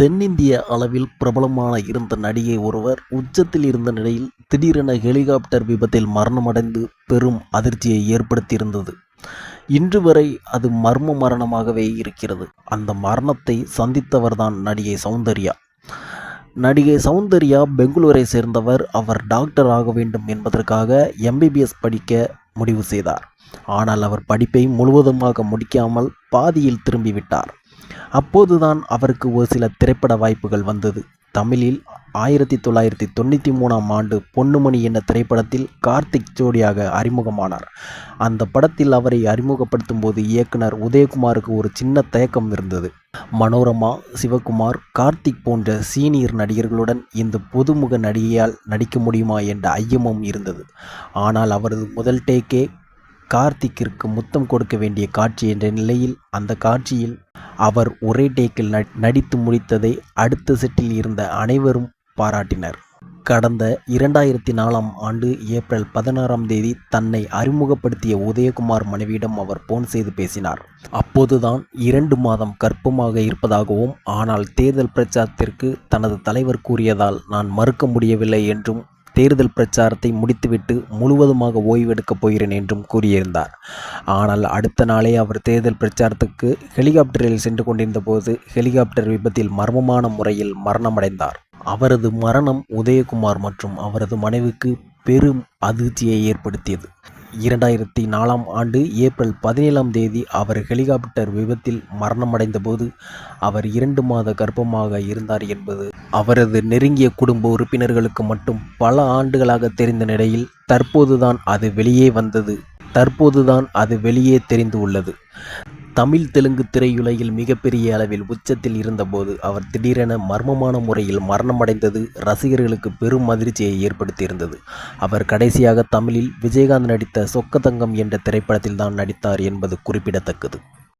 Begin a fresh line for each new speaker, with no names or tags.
தென்னிந்திய அளவில் பிரபலமான இருந்த நடிகை ஒருவர் உச்சத்தில் இருந்த நிலையில் திடீரென ஹெலிகாப்டர் விபத்தில் மரணமடைந்து பெரும் அதிர்ச்சியை ஏற்படுத்தியிருந்தது. இன்று வரை அது மர்ம மரணமாகவே இருக்கிறது. அந்த மரணத்தை சந்தித்தவர்தான் நடிகை சௌந்தர்யா. நடிகை சௌந்தர்யா பெங்களூரை சேர்ந்தவர். அவர் டாக்டர் ஆக வேண்டும் என்பதற்காக எம்பிபிஎஸ் படிக்க முடிவு செய்தார். ஆனால் அவர் படிப்பை முழுவதுமாக முடிக்காமல் பாதியில் திரும்பிவிட்டார். அப்போதுதான் அவருக்கு ஒரு சில திரைப்பட வாய்ப்புகள் வந்தது. தமிழில் ஆயிரத்தி தொள்ளாயிரத்தி தொண்ணூற்றி மூணாம் ஆண்டு பொன்னுமணி என்ற திரைப்படத்தில் கார்த்திக் ஜோடியாக அறிமுகமானார். அந்த படத்தில் அவரை அறிமுகப்படுத்தும் போது இயக்குனர் உதயகுமாருக்கு ஒரு சின்ன தயக்கம் இருந்தது. மனோரமா சிவகுமார் கார்த்திக் போன்ற சீனியர் நடிகர்களுடன் இந்த புதுமுக நடிகையால் நடிக்க முடியுமா என்ற ஐயமும் இருந்தது. ஆனால் அவரது முதல் டேக்கே கார்த்திக்கிற்கு முத்தம் கொடுக்க வேண்டிய காட்சி என்ற நிலையில் அந்த காட்சியில் அவர் ஒரே டேக்கில் நடித்து முடித்ததை அடுத்த செட்டில் இருந்த அனைவரும் பாராட்டினர். கடந்த இரண்டாயிரத்தி நாலாம் ஆண்டு ஏப்ரல் பதினாறாம் தேதி தன்னை அறிமுகப்படுத்திய உதயகுமார் மனைவியிடம் அவர் போன் செய்து பேசினார். அப்போதுதான் இரண்டு மாதம் கர்ப்பமாக இருப்பதாகவும் ஆனால் தேர்தல் பிரச்சாரத்திற்கு தனது தலைவர் கூறியதால் நான் மறுக்க முடியவில்லை என்றும் தேர்தல் பிரச்சாரத்தை முடித்துவிட்டு முழுவதுமாக ஓய்வெடுக்கப் போகிறேன் என்றும் கூறியிருந்தார். ஆனால் அடுத்த நாளே அவர் தேர்தல் பிரச்சாரத்துக்கு ஹெலிகாப்டரில் சென்று கொண்டிருந்த போது ஹெலிகாப்டர் விபத்தில் மர்மமான முறையில் மரணமடைந்தார். அவரது மரணம் உதயகுமார் மற்றும் அவரது மனைவிக்கு பெரும் அதிர்ச்சியை ஏற்படுத்தியது. இரண்டாயிரத்தி நாலாம் ஆண்டு ஏப்ரல் பதினேழாம் தேதி அவர் ஹெலிகாப்டர் விபத்தில் மரணமடைந்தபோது அவர் இரண்டு மாத கர்ப்பமாக இருந்தார் என்பது அவரது நெருங்கிய குடும்ப உறுப்பினர்களுக்கு மட்டும் பல ஆண்டுகளாக தெரிந்த நிலையில் தற்போதுதான் அது வெளியே வந்தது. தற்போதுதான் அது வெளியே தெரிந்து உள்ளது. தமிழ் தெலுங்கு திரையுலகில் மிகப்பெரிய அளவில் உச்சத்தில் இருந்தபோது அவர் திடீரென மர்மமான முறையில் மரணமடைந்தது ரசிகர்களுக்கு பெரும் அதிர்ச்சியை ஏற்படுத்தியிருந்தது. அவர் கடைசியாக தமிழில் விஜயகாந்த் நடித்த சொக்கதங்கம் என்ற திரைப்படத்தில் தான் நடித்தார் என்பது குறிப்பிடத்தக்கது.